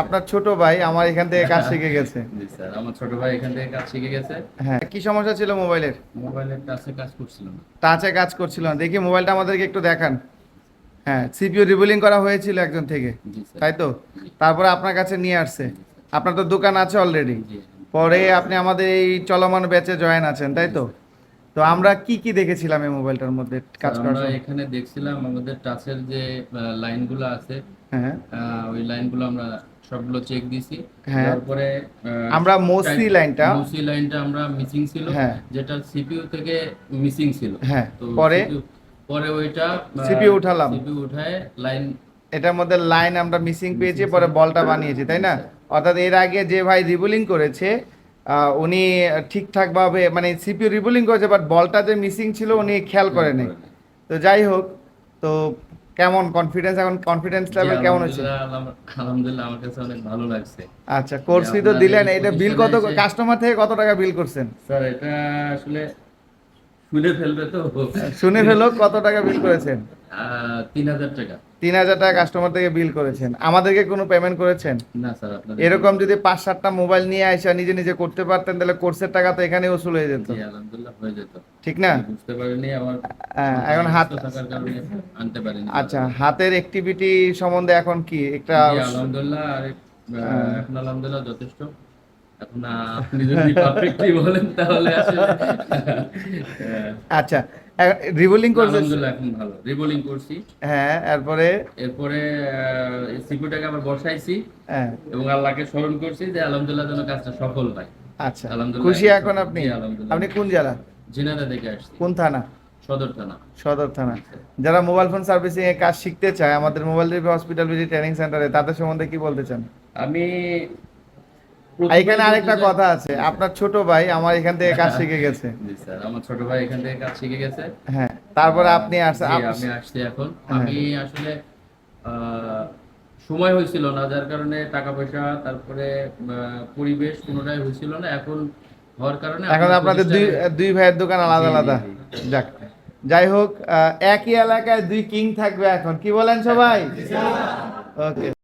আপনার ছোট ভাই আমার এখান থেকে কাজ শিখে গেছে। জি স্যার আমার ছোট ভাই এখান থেকে কাজ শিখে গেছে। হ্যাঁ কি সমস্যা ছিল মোবাইলের? মোবাইলের কাছে কাজ করছিল না। টাচে কাজ করছিল না। দেখি মোবাইলটা আমাদেরকে একটু দেখান। হ্যাঁ সিপিইউ রিবুলিং করা হয়েছিল একজন থেকে। তাই তো? তারপরে আপনার কাছে নিয়ে আসছে। আপনার তো দোকান আছে অলরেডি পরে আপনি আমাদের এই চলমান ব্যাচে জয়েন আছেন তাই তো? তো আমরা কি কি দেখেছিলাম এই মোবাইলটার মধ্যে কাজ করার আমরা এখানে দেখছিলাম আমাদের টাচের যে লাইনগুলো আছে হ্যাঁ। ওই লাইনগুলো আমরা সবগুলো চেক দিছি। হ্যাঁ। তারপরে আমরা মসি লাইনটা মসি লাইনটা আমরা মিসিং ছিল হ্যাঁ। যেটা সিপিইউ থেকে মিসিং ছিল। হ্যাঁ পরে? পরে ওইটা CPU উঠালাম। সিপিইউ উঠায় লাইন এটার মধ্যে লাইন আমরা মিসিং পেয়েছি পরে বলটা বানিয়েছি তাই না? অর্থাৎ এর আগে যে ভাই রিবুলিং করেছে উনি ঠিকঠাকভাবে মানে সিপিউ রিবুলিং করেছে বাট বলটা যে মিসিং ছিল উনি খেয়াল করেনি। তো যাই হোক তো কেমন কনফিডেন্স এখন কনফিডেন্স লেভেল কেমন হচ্ছে? আলহামদুলিল্লাহ আমার কাছে অনেক ভালো লাগছে। আচ্ছা কোর্সই তো দিলেন এটা বিল কত? কাস্টমার থেকে কত টাকা বিল করছেন? স্যার এটা আসলে শুনে ফেলবে তো। শুনে ফেলো কত টাকা বিল করেছেন? তিন হাজার টাকা। তিন হাজার টাকা কাস্টমার থেকে বিল করেছেন। আমাদেরকে কোনো পেমেন্ট করেছেন? না স্যার এরকম যদি পাঁচ সাতটা মোবাইল নিয়ে আসা নিজে নিজে করতে পারতেন তাহলে কোর্সের টাকা তো এখানে উসুল হয়ে যেত। আলহামদুলিল্লাহ হয়ে যেত। ঠিক না? বুঝতে পারিনি আমার হ্যাঁ, এখন হাত থাকার কারণে আনতে পারিনি। আচ্ছা হাতের অ্যাক্টিভিটি সম্বন্ধে এখন কি? একটা আলহামদুলিল্লাহ আর এখন আলহামদুলিল্লাহ যথেষ্ট। এখন আপনি যদি পারফেক্টলি বলেন তাহলে আসলে আচ্ছা রিভোলিং করছে আলহামদুলিল্লাহ এখন ভালো। রিবোলিং করছি। হ্যাঁ এরপরে? এরপরে সিকিউরিটাকে আবার বসাইছি। হ্যাঁ। এবং আল্লাহকে স্মরণ করছি যে আলহামদুলিল্লাহ যেন কাজটা সফল হয়। আচ্ছা। খুশি এখন আপনি? আপনি কোন জেলা? জিনাদা দেখে আসছি। কোন থানা? সদর থানা। সদর থানা। যারা মোবাইল ফোন সার্ভিসিং এ কাজ শিখতে চায় আমাদের মোবাইল রিপে হসপিটাল ভিজি ট্রেনিং সেন্টারে তাদের সম্বন্ধে কি বলতে চান? আমি এখানে আরেকটা কথা আছে। আপনার ছোট ভাই আমার এখান থেকে কাজ শিখে গেছে। জি স্যার আমার ছোট ভাই এখান থেকে কাজ শিখে গেছে। হ্যাঁ তারপরে আপনি আসছেন আমি আসছি এখন। হ্যাঁ। আমি আসলে সময় হয়েছিল না যার কারণে টাকা পয়সা তারপরে আহ, পরিবেশ কোনোটাই হয়েছিল না। এখন হওয়ার কারণে এখন আপনাদের দুই দুই ভাইয়ের দোকান আলাদা আলাদা। যাক যাই হোক একই এলাকায় দুই কিং থাকবে এখন। কি বলেন সবাই? ওকে